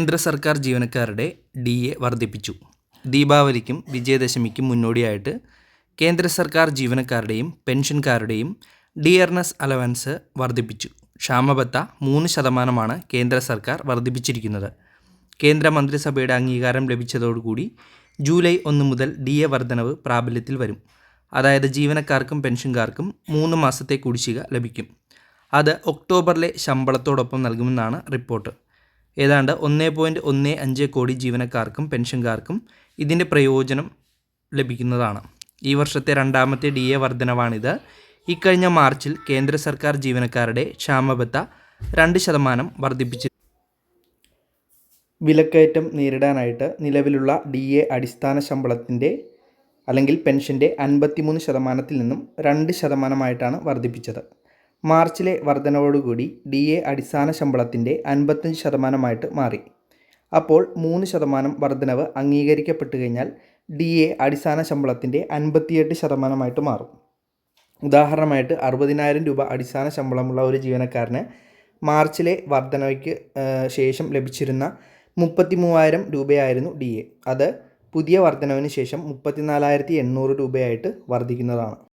കേന്ദ്ര സർക്കാർ ജീവനക്കാരുടെ ഡി എ വർദ്ധിപ്പിച്ചു. ദീപാവലിക്കും വിജയദശമിക്കും മുന്നോടിയായിട്ട് കേന്ദ്ര സർക്കാർ ജീവനക്കാരുടെയും പെൻഷൻകാരുടെയും ഡിയർനെസ് അലവൻസ് വർദ്ധിപ്പിച്ചു. ക്ഷാമബത്ത മൂന്ന് ശതമാനമാണ് കേന്ദ്ര സർക്കാർ വർദ്ധിപ്പിച്ചിരിക്കുന്നത്. കേന്ദ്ര മന്ത്രിസഭയുടെ അംഗീകാരം ലഭിച്ചതോടുകൂടി ജൂലൈ ഒന്ന് മുതൽ ഡി എ വർധനവ് പ്രാബല്യത്തിൽ വരും. അതായത് ജീവനക്കാർക്കും പെൻഷൻകാർക്കും മൂന്ന് മാസത്തെ കുടിശ്ശിക ലഭിക്കും. അത് ഒക്ടോബറിലെ ശമ്പളത്തോടൊപ്പം നൽകുമെന്നാണ് റിപ്പോർട്ട്. ഏതാണ്ട് ഒന്നേ പോയിന്റ് ഒന്ന് അഞ്ച് കോടി ജീവനക്കാർക്കും പെൻഷൻകാർക്കും ഇതിന്റെ പ്രയോജനം ലഭിക്കുന്നതാണ്. ഈ വർഷത്തെ രണ്ടാമത്തെ ഡി എ വർധനവാണിത്. ഇക്കഴിഞ്ഞ മാർച്ചിൽ കേന്ദ്ര സർക്കാർ ജീവനക്കാരുടെ ക്ഷാമബത്ത രണ്ട് ശതമാനം വർദ്ധിപ്പിച്ചു വിലക്കയറ്റം നേരിടാനായിട്ട് നിലവിലുള്ള ഡി എ അടിസ്ഥാന ശമ്പളത്തിന്റെ അല്ലെങ്കിൽ പെൻഷന്റെ അൻപത്തിമൂന്ന് ശതമാനത്തിൽ നിന്നും രണ്ട് ശതമാനമായിട്ടാണ് വർദ്ധിപ്പിച്ചത് മാർച്ചിലെ വർധനവോടുകൂടി ഡി എ അടിസ്ഥാന ശമ്പളത്തിന്റെ അൻപത്തഞ്ച് ശതമാനമായിട്ട് മാറി. അപ്പോൾ മൂന്ന് ശതമാനം വർധനവ് അംഗീകരിക്കപ്പെട്ടു കഴിഞ്ഞാൽ ഡി എ അടിസ്ഥാന ശമ്പളത്തിന്റെ അൻപത്തിയെട്ട് ശതമാനമായിട്ട് മാറും. ഉദാഹരണമായിട്ട് അറുപതിനായിരം രൂപ അടിസ്ഥാന ശമ്പളമുള്ള ഒരു ജീവനക്കാരന് മാർച്ചിലെ വർധനവയ്ക്ക് ശേഷം ലഭിച്ചിരുന്ന മുപ്പത്തി മൂവായിരം രൂപയായിരുന്നു ഡി എ. അത് പുതിയ വർധനവിന് ശേഷം മുപ്പത്തിനാലായിരത്തി എണ്ണൂറ് രൂപയായിട്ട് വർദ്ധിക്കുന്നതാണ്